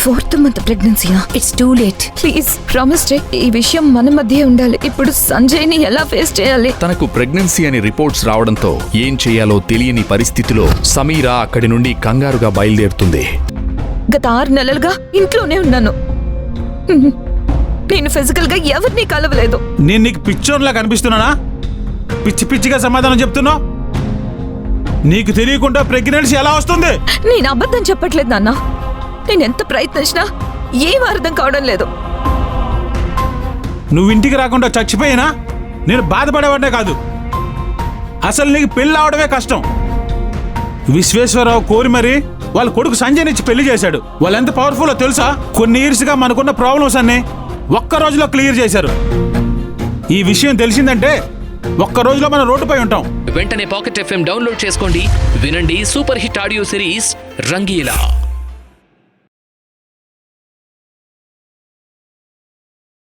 Fourth month ప్రెగ్నెన్సీయా it's too late please promise చే ఈ విషయం మన మధ్య ఉండాలి. ఇప్పుడు సంజయ్ని ఎలా ఫేస్ చేయాలి? తనకు ప్రెగ్నెన్సీ అని రిపోర్ట్స్ రావడంతో ఏం చేయాలో తెలియని పరిస్థితిలో సమీరా అక్కడి నుండి కంగారుగా బయలుదేరుతుంది. గత ఆరు నెలలుగా ఇంట్లోనే ఉన్నాను. నేను ఫిజికల్గా ఎవరిని కలవలేదు. నేను నీకు పిచ్చోన్లా కనిపిస్తున్నానా? పిచ్చి పిచ్చిగా సమాధానం చెప్తున్నావు? నీకు తెలియకుండా ప్రెగ్నెన్సీ ఎలా వస్తుంది? నేను అబద్ధం చెప్పట్లేదు నాన్న. నేను ఎంత ప్రయత్నించినా ఏం అర్థం కావడం లేదు. నువ్వు ఇంటికి రాకుండా చచ్చిపోయినా? నేను బాధపడేవాడే కాదు. అసలు నీకు పెళ్ళి అవడమే కష్టం. విశ్వేశ్వరరావు కోరి మరి వాళ్ళ కొడుకు సంజయ్ ఇచ్చి పెళ్ళి చేశాడు. వాళ్ళు ఎంత పవర్ఫుల్లో తెలుసా? కొన్ని ఇయర్స్గా మనకున్న ప్రాబ్లమ్స్ అన్ని ఒక్క రోజులో క్లియర్ చేశారు. ఈ విషయం తెలిసిందంటే ఒక్క రోజులో మనం రోడ్డుపై ఉంటాం. వెంటనే పాకెట్ ఎఫ్ఎం డౌన్లోడ్ చేసుకోండి వినండి super hit audio series Rangeela.